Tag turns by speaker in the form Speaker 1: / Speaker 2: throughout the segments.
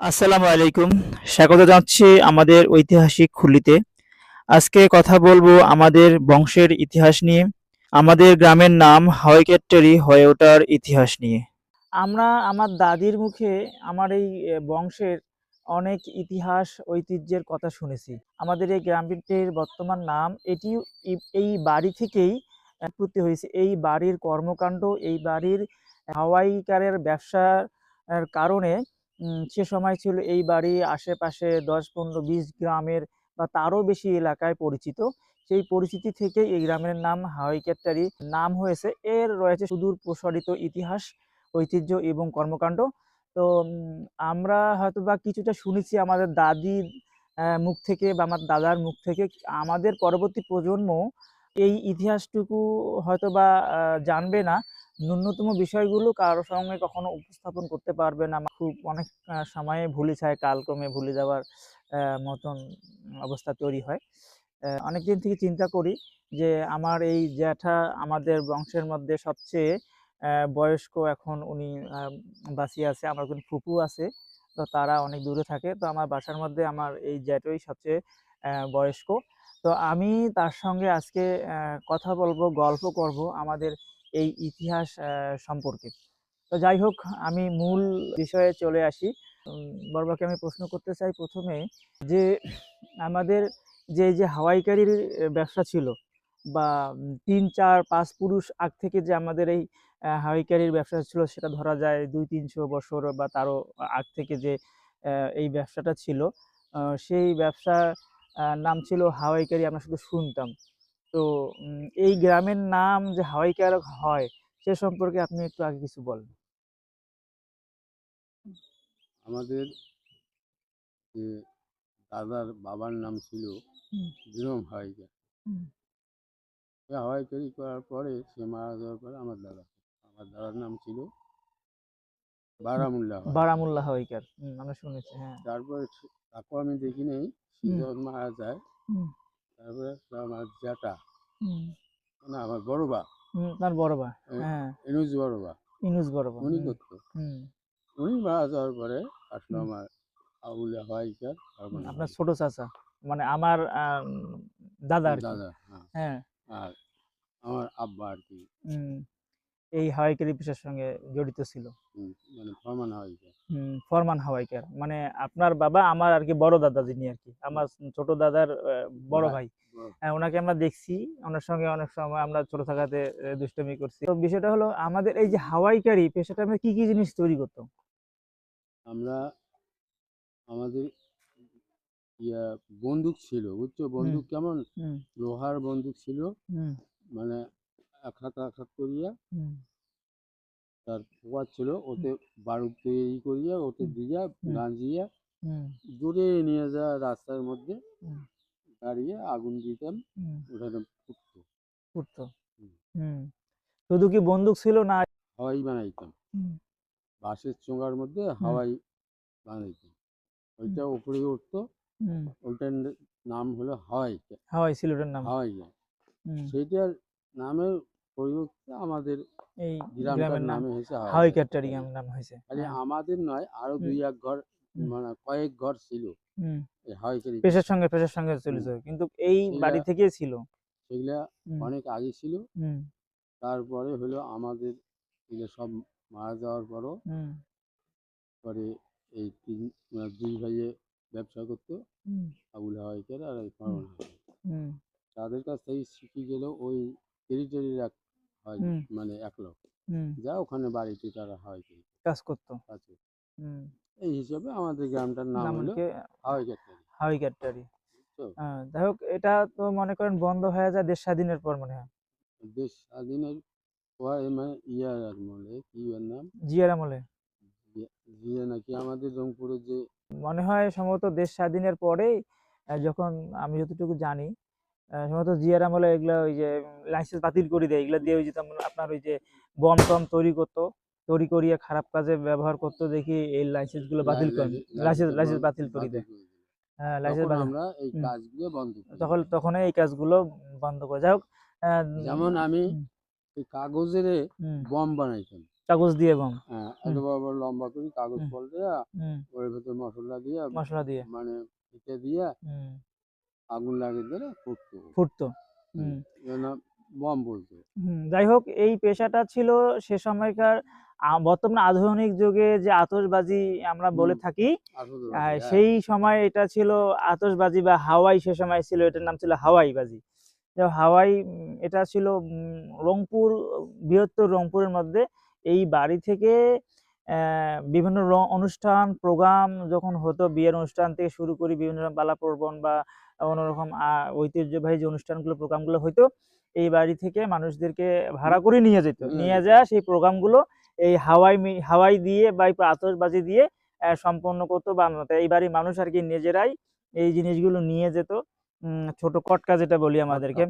Speaker 1: আসসালামু আলাইকুম। স্বাগত জানাচ্ছি আমাদের ঐতিহাসিক খুলিতে। আজকে কথা বলব আমাদের বংশের ইতিহাস নিয়ে। আমাদের গ্রামের নাম হাওয়াইকেট্টারি হয়ে ওঠার ইতিহাস নিয়ে। আমরা, আমার দাদির মুখে আমার এই বংশের অনেক ইতিহাস, ঐতিহ্যের কথা শুনেছি। আমাদের এই গ্রামটির বর্তমান নাম, এটি এই বাড়ি থেকেই উৎপত্তি হয়েছে। এই বাড়ির কর্মকাণ্ড, এই বাড়ির হাওয়াইকারের ব্যবসার কারণে সে সময় ছিল এই বাড়ি আশেপাশে দশ পনেরো বিশ গ্রামের বা তারও বেশি এলাকায় পরিচিত। সেই পরিচিতি থেকে এই গ্রামের নাম হাওয়াইকেট্টারি নাম হয়েছে। এর রয়েছে সুদূর প্রসারিত ইতিহাস ঐতিহ্য এবং কর্মকাণ্ড। তো আমরা হয়তো বা কিছুটা শুনেছি আমাদের আহ, মুখ থেকে বা আমার দাদার মুখ থেকে আমাদের পরবর্তী প্রজন্ম এই ইতিহাসটুকু হয়তো বা জানবে না। ন্যূনতম বিষয়গুলো কারোর সঙ্গে কখনো উপস্থাপন করতে পারবে না। খুব অনেক সময়ে ভুলে যায় কালক্রমে ভুলে যাওয়ার মতন অবস্থা তৈরি হয়। আহ, অনেকদিন থেকে চিন্তা করি যে আমার এই জ্যাঠা আমাদের বংশের মধ্যে সবচেয়ে বয়স্ক এখন উনি বাঁচিয়ে আছে আমার কোনো ফুপু আছে তো তারা অনেক দূরে থাকে তো আমার বাসার মধ্যে আমার এই জ্যাঠই সবচেয়ে বয়স্ক। তো আমি তার সঙ্গে আজকে কথা বলব গল্প করব আমাদের এই ইতিহাস সম্পর্কে। তো যাই হোক আমি মূল বিষয়ে চলে আসি। উম, বড়বাকে আমি প্রশ্ন করতে চাই প্রথমে যে আমাদের যে যে হাওয়াইকারির ব্যবসা ছিল বা তিন চার পাঁচ পুরুষ আগ থেকে যে আমাদের এই হাওয়াইকারির ব্যবসা ছিল সেটা ধরা যায় দুই তিনশো বছর বা তারও আগ থেকে যে এই ব্যবসাটা ছিল। সেই ব্যবসা নাম ছিল হাওয়াইকারি আমরা শুধু শুনতাম। তো এই গ্রামের নাম যে হাওয়াইকার হয় সে সম্পর্কে আপনি একটু আগে কিছু বলেন
Speaker 2: আমাদের যে দাদার বাবার নাম ছিল বিরম হাওয়াইকার হাওয়াইকারি করার পরে সে মারা যাওয়ার পরে আমার দাদা আমার দাদার নাম ছিল বারামুল্লাহ।
Speaker 1: বারামুল্লাহ হাওয়াইকার আমরা শুনেছি হ্যাঁ।
Speaker 2: তারপরে তাকেও আমি দেখি নেই সে। যখন মারা যায় তারপরে আমার জ্যাঠা
Speaker 1: হুম,
Speaker 2: না আমার বড় বা।
Speaker 1: তার বড়
Speaker 2: বা
Speaker 1: হ্যাঁ।
Speaker 2: ইনুজ বড় বা।
Speaker 1: ইনুজ বড় বা
Speaker 2: উনি করতো।
Speaker 1: হুম,
Speaker 2: উনি মারা যাওয়ার পরে আসলো আমার আবুল্লাহ
Speaker 1: ভাই আপনার ছোট চাচা মানে আমার আম, দাদা আর
Speaker 2: দাদা হ্যাঁ।
Speaker 1: হ্যাঁ।
Speaker 2: আর আমার আব্বা আর কি।
Speaker 1: হুম, এই হাওয়াইকারি পেশার সঙ্গে জড়িত ছিল।
Speaker 2: মানে ফরমান হাওয়াইকার।
Speaker 1: মানে আপনার বাবা আমার আর কি বড় দাদা যিনি আর কি আমার ছোট দাদার বড়
Speaker 2: ভাই।
Speaker 1: হ্যাঁ, ওনাকে আমরা দেখছি ওনার সঙ্গে অনেক সময় আমরা ছোট থাকাতে দুষ্টামি করছি। তো বিষয়টা হলো আমাদের এই যে হাওয়াইকারি পেশাটা আমরা কি কি জিনিস তৈরি করতাম?
Speaker 2: আমরা আমাদের ইয়া বন্দুক ছিল বুঝছ? বন্দুক কেমন? লোহার বন্দুক ছিল। মানে এক হাত করিয়া তার পোয়া ছিল ওতে বারুদ তৈরি করিয়া ওতে দিয়া গাঁজিয়া দূরে নিয়ে যাওয়া রাস্তার মধ্যে দাঁড়িয়ে আগুন দিতাম ওখানে ফুটতো
Speaker 1: ফুটতো শুধু কি বন্দুক ছিল না
Speaker 2: হাওয়াই বানাইতাম। বাঁশের চোঙার মধ্যে হাওয়াই বানাইতাম। ওইটা উপরে উঠতো ওইটার নাম হলো হাওয়াই।
Speaker 1: হাওয়াই সিলেটের নাম।
Speaker 2: হাওয়াই। সেইটার নামের পরিবর্তে আমাদের
Speaker 1: এই গ্রামের নাম
Speaker 2: হয়েছে
Speaker 1: হাওয়াই
Speaker 2: হাওয়াই
Speaker 1: নাম হয়েছে।
Speaker 2: খালি আমাদের নয়
Speaker 1: আরও
Speaker 2: দুই এক ঘর মানে কয়েক ঘর ছিল।
Speaker 1: হুম।
Speaker 2: এই হাওয়াইকারি
Speaker 1: পেশার সঙ্গে পেশার সঙ্গে চলেছে কিন্তু এই বাড়ি থেকে ছিল।
Speaker 2: সেগুলা অনেক আগে ছিল। তারপরে হলো আমাদের সব মারা যাওয়ার পরও
Speaker 1: হুম।
Speaker 2: পরে এই তিন মানে দুই ভাইয়ে ব্যবসা করতো। আবুল হাওয়াইকার আর ফরমান তাদের কাছ থেকে শিখে গেল ওই টেরিটরির এক হয় মানে এক লোক। যা ওখানে বাড়িতে তারা হাওয়াইকারি
Speaker 1: কাজ করতো।
Speaker 2: এই হিসাবে আমাদের গ্রামটার নাম হলো
Speaker 1: হাওয়াই? হ্যাঁ যাই হোক এটা তো মনে করেন বন্ধ হয়ে যায় দেশ স্বাধীনের পর মনে হয়।
Speaker 2: দেশ স্বাধীনের মানে ইয়ার কি ওর নাম?
Speaker 1: জিয়ার আমলে।
Speaker 2: জিয়া- জিয়া নাকি আমাদের রংপুরে যে
Speaker 1: মনে হয় সম্ভবত দেশ স্বাধীনের পরেই যখন আমি যতটুকু জানি সম্ভবত জিয়ার আমলে এগুলা ওই যে লাইসেন্স বাতিল করে দেয়। এগুলা দিয়ে ওই যে আপনার ওই যে বম টম তৈরি করতো তৈরি করিয়ে খারাপ কাজে ব্যবহার করতো দেখি এই লাইসেন্সগুলো বাতিল করে লাইসেন্স লাইসেন্স বাতিল করে দেয়। হ্যাঁ লাইসেন্স
Speaker 2: তখন আমরা এই কাজগুলো বন্ধ
Speaker 1: তখন তখন এই কাজগুলো বন্ধ করে। যাই হোক
Speaker 2: যেমন আমি
Speaker 1: হুম,
Speaker 2: এই কাগজের বম বানাইতাম।
Speaker 1: কাগজ দিয়ে
Speaker 2: হ্যাঁ লম্বা করে কাগজ ফল দেয়া
Speaker 1: হুম,
Speaker 2: ওর ভেতর মশলা দিয়ে
Speaker 1: মশলা দিয়ে।
Speaker 2: মানে দিয়ে আগুন লাগিয়ে দিলে ফুটতো।
Speaker 1: ফুটতো
Speaker 2: বম বলতো।
Speaker 1: যাই হোক এই পেশাটা ছিল সে সময়কার বর্তমান আধুনিক যুগে যে আতশবাজি আমরা বলে থাকি
Speaker 2: হ্যাঁ,
Speaker 1: সেই সময় এটা ছিল আতশবাজি বা হাওয়াই সে সময় ছিল এটার নাম ছিল হাওয়াই বাজি হাওয়াই এটা ছিল রংপুর বৃহত্তর রংপুরের মধ্যে। এই বাড়ি থেকে আহ, বিভিন্ন র- অনুষ্ঠান প্রোগ্রাম যখন হতো বিয়ের অনুষ্ঠান থেকে শুরু করি বিভিন্ন পালা প্রবণ বা অন্যরকম আহ, ঐতিহ্যবাহী যে অনুষ্ঠানগুলো প্রোগ্রামগুলো হইতো এই বাড়ি থেকে মানুষদেরকে ভাড়া করে নিয়ে যেত
Speaker 2: নিয়ে যেত।
Speaker 1: যায় সেই প্রোগ্রামগুলো এই হাওয়াই হাওয়াই দিয়ে বা এই আতশবাজি দিয়ে সম্পন্ন করতো বা। এই বাড়ির মানুষ আর কি নিজেরাই এই জিনিসগুলো নিয়ে যেত উম, ছোট কটকা যেটা বলি আমাদেরকে।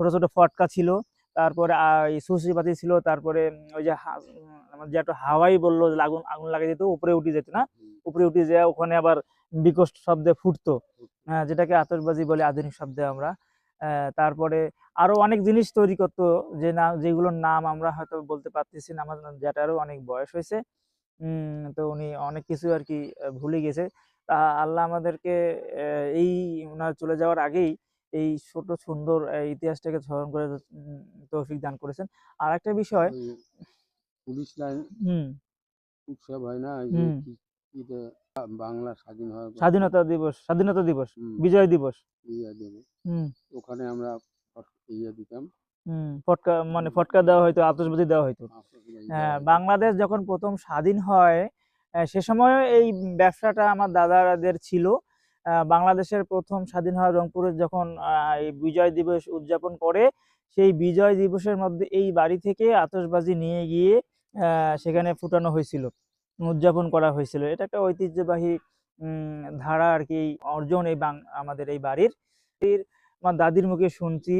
Speaker 1: ছোট ছোট ফটকা ছিল তারপরে এই সুসিপাতি ছিল তারপরে ওই যে যে একটা হাওয়াই বলল আগুন আগুন লাগিয়ে দিত উপরে উঠে যেত না উপরে উঠে যায় ওখানে আবার বিকট শব্দে ফুটতো যেটাকে আতশবাজি বলে আধুনিক শব্দে আমরা। তারপরে আরও অনেক জিনিস তৈরি করতো যে নাম যেগুলোর নাম আমরা হয়তো বলতে পারতেছি না আমার যেটারও অনেক বয়স হয়েছে। উম, তো উনি অনেক কিছু আর কি ভুলে গেছে। তা আল্লাহ আমাদেরকে এই ওনার চলে যাওয়ার আগেই এই ছোট সুন্দর ইতিহাসটাকে স্মরণ করে তৌফিক দান করেছেন। আর একটা বিষয়
Speaker 2: পুলিশ লাইন
Speaker 1: হুম।
Speaker 2: হয় না এই যে
Speaker 1: হুম।
Speaker 2: কি- কিতে বাংলা স্বাধীন হওয়ার পর
Speaker 1: স্বাধীনতা দিবস স্বাধীনতা দিবস
Speaker 2: হুম,
Speaker 1: বিজয় দিবস।
Speaker 2: ইয়ে দেবে
Speaker 1: হুম।
Speaker 2: ওখানে আমরা ফট- ইয়ে দিতাম।
Speaker 1: হুম ফটকা মানে ফটকা দেওয়া হয়তো আতশবাজি দেওয়া হয়তো হ্যাঁ, বাংলাদেশ যখন প্রথম স্বাধীন হয় আহ, সে সময় এই ব্যবসাটা আমার দাদাদের ছিল। আহ, বাংলাদেশের প্রথম স্বাধীন হয় রংপুরে যখন আহ, এই বিজয় দিবস উদযাপন করে সেই বিজয় দিবসের মধ্যে এই বাড়ি থেকে আতশবাজি নিয়ে গিয়ে আহ, সেখানে ফুটানো হয়েছিল। উদযাপন করা হয়েছিল। এটা একটা ঐতিহ্যবাহী ধারা আর কি অর্জন এই বাং আমাদের এই বাড়ির। আমার দাদির মুখে শুনছি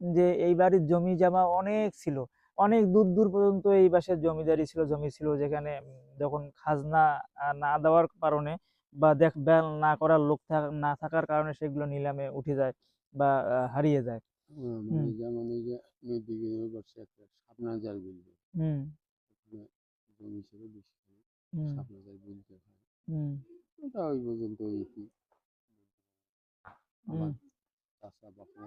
Speaker 1: যে এই বাড়ির জমি জমা অনেক ছিল। অনেক দূর দূর পর্যন্ত এই বাসের জমিদারি ছিল জমি ছিল যেখানে যখন খাজনা না দেওয়ার কারণে বা দেখ বেল না করার লোক থাক- না থাকার কারণে সেগুলো নিলামে উঠে যায় বা হারিয়ে যায়।
Speaker 2: হুম, মানে যেমন এই যে জমি ছিল বিলতে হয়
Speaker 1: হুম।
Speaker 2: ওটা ওই পর্যন্ত ইতি আমার চাষা বাপু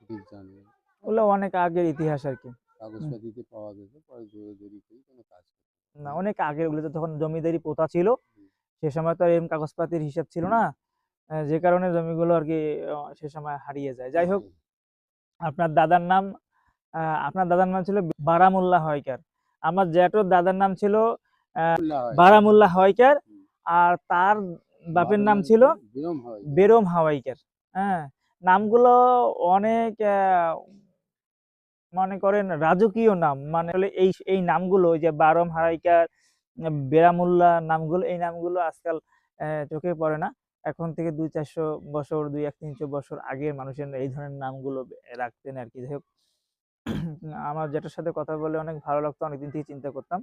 Speaker 2: ঠিক জানে
Speaker 1: ওগুলো অনেক আগের ইতিহাস আর কি।
Speaker 2: কাগজপাতিতে পাওয়া যেত পরে জোরে জোরি করে কোনো কাজ
Speaker 1: না।
Speaker 2: না।
Speaker 1: অনেক আগের ওগুলো তো তখন জমিদারি পোতা ছিল। সে সময় তো এরকম কাগজপাতির হিসাব ছিল না। যে কারণে জমিগুলো আর কি সে সময় হারিয়ে যায়। যাই হোক আপনার দাদার নাম আহ, আপনার দাদার নাম ছিল বারামুল্লাহ হয়কার। আমার জ্যাঠোর দাদার নাম ছিল। বারামুল্লাহ
Speaker 2: হুম।
Speaker 1: আর তার বাপের নাম ছিল
Speaker 2: বিরম
Speaker 1: হাওয়াইকার। হ্যাঁ নামগুলো অনেক মনে করেন রাজকীয় নাম। মানে এই এই নামগুলো যে বারম হারাইকার বেরামুল্লা নামগুলো এই নামগুলো আজকাল আহ, চোখে পড়ে না। এখন থেকে দুই চারশো বছর দুই এক তিনশো বছর আগের মানুষের এই ধরনের নামগুলো রাখতেন আর কি। যাই হোক আমার যেটার সাথে কথা বলে অনেক ভালো লাগতো অনেকদিন থেকে চিন্তা করতাম।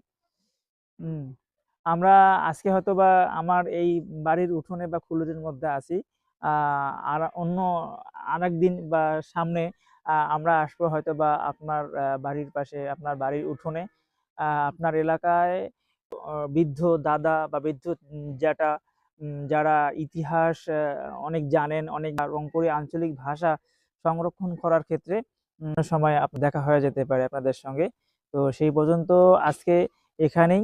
Speaker 1: আমরা আজকে হয়তো বা আমার এই বাড়ির উঠোনে বা খুলুদের মধ্যে আছি। আর অন্য আরেক দিন বা সামনে আমরা আসব হয়তো বা আপনার বাড়ির পাশে আপনার বাড়ির উঠোনে। আপনার এলাকায় বৃদ্ধ দাদা বা বৃদ্ধ উম, যারা ইতিহাস অনেক জানেন অনেক রংপুরি আঞ্চলিক ভাষা সংরক্ষণ করার ক্ষেত্রে সময় দেখা হয়ে যেতে পারে আপনাদের সঙ্গে। তো সেই পর্যন্ত আজকে এখানেই।